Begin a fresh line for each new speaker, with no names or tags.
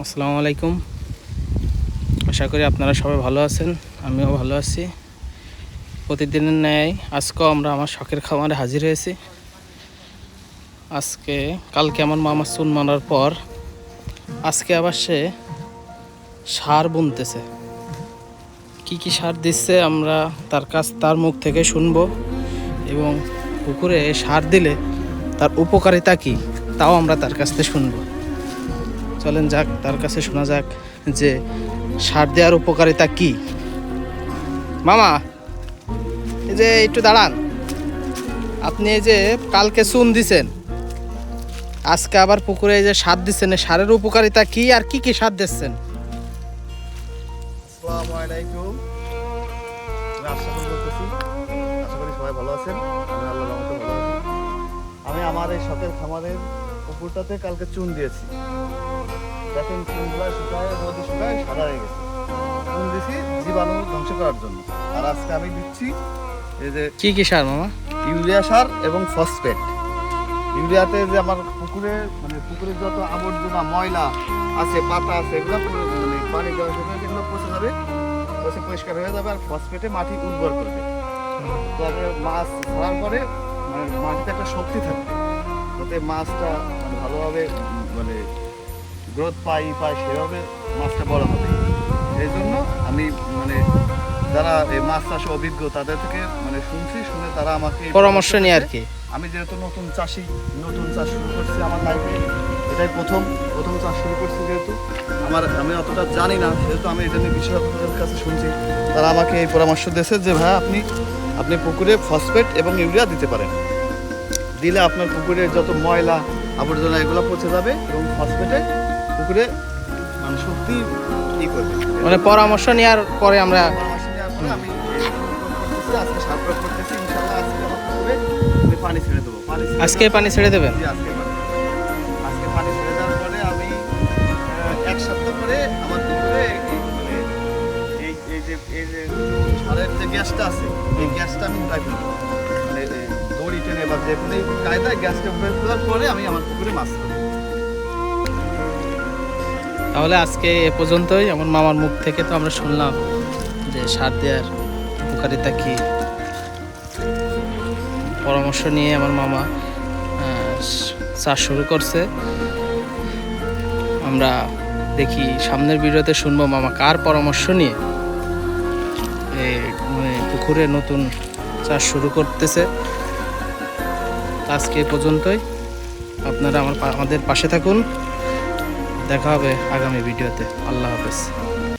আসসালামু আলাইকুম। আশা করি আপনারা সবাই ভালো আছেন, আমিও ভালো আছি। প্রতিদিনের ন্যায় আজকেও আমরা আমার শখের খামারে হাজির হয়েছি। আজকে, কালকে আমার মামা চুন মারার পর আজকে আবার সে সার বুনতেছে। কি কি সার দিচ্ছে আমরা তার কাছ, তার মুখ থেকে শুনব এবং পুকুরে সার দিলে তার উপকারিতা কি, তাও আমরা তার কাছ থেকে শুনব। চলেন যাক, তার কাছে শোনা যাক যে সার দেওয়ার উপকারিতা কি। মামা, এই যে একটু দাঁড়ান। আপনি এই যে কালকে চুন দিছেন, আজকে আবার পুকুরে এই যে সার দিচ্ছেন সারের উপকারিতা কি আর কি কি সার দিচ্ছেন?
আমি আমার এই শখের খামারের পুকুরটাতে কালকে চুন দিয়েছি। দেখেন চুনগুলো শুকায় রোদে শুকায় সাদা হয়ে গেছে। চুন দিয়েছি জীবাণু ধ্বংস করার জন্য। আর আজকে আমি দিচ্ছি এই যে
কি কি সার মামা?
ইউরিয়া সার এবং ফসফেট। ইউরিয়াতে যে আমার পুকুরে মানে পুকুরের যত আবর্জনা ময়লা আছে পাতা আছে এগুলো মানে পানি দেওয়ার সাথে এগুলো পচে যাবে পচে পরিষ্কার হয়ে যাবে আর ফসফেটে মাটি উর্বর করবে। তবে মাছ ধরার পরে মানে মাটিতে একটা শক্তি থাকবে। যাতে মাছটা ভালোভাবে মানে গ্রোথ পাই পায় সেভাবে মাছটা বড় হবে। এই জন্য আমি মানে যারা এই মাছ চাষে অভিজ্ঞ তাদের থেকে মানে শুনছি শুনে তারা আমাকে
পরামর্শ নিয়ে আর কি।
আমি যেহেতু নতুন চাষি নতুন চাষ শুরু করছি আমার লাইফে এটাই প্রথম প্রথম চাষ শুরু করছি যেহেতু। আমার আমি অতটা জানি না সেহেতু আমি এটা নিয়ে বিশেষজ্ঞদের কাছে শুনছি। তারা আমাকে এই পরামর্শ দিয়েছে যে ভাই আপনি আপনি পুকুরে ফসফেট এবং ইউরিয়া দিতে পারেন। দিলে আপনার পুকুরে যত ময়লা আবর্জনা এগুলো পচে যাবে এবং ফসফেটে পুকুরে মানে শক্তি ই করবে।
মানে পরামর্শ নেওয়ার পরে আমরা
পরামর্শ নেওয়ার পরে আমি আজকে সার প্রয়োগ করতেছি ইনশাআল্লাহ আজকে আমার পুকুরে আমি পানি ছেড়ে দেবো। পানি
আজকে পানি ছেড়ে দেবেন?
আজকে আজকে পানি ছেড়ে দেওয়ার পরে আমি এক সপ্তাহ পরে আমার পুকুরে এই মানে এই এই যে এই যে সারের যে গ্যাসটা আছে এই গ্যাসটা আমি উঠাই ফেলব।
তাহলে আজকে এ পর্যন্তই। আমার মামার মুখ থেকে তো আমরা শুনলাম যে সার দেওয়ার উপকারিতা কি। পরামর্শ নিয়ে আমার মামা চাষ শুরু করছে। আমরা দেখি সামনের ভিডিওতে শুনব মামা কার পরামর্শ নিয়ে মানে পুকুরে নতুন চাষ শুরু করতেছে। আজকে পর্যন্তই। আপনারা আমার আমাদের পাশে থাকুন। দেখা হবে আগামী ভিডিওতে। আল্লাহ হাফেজ।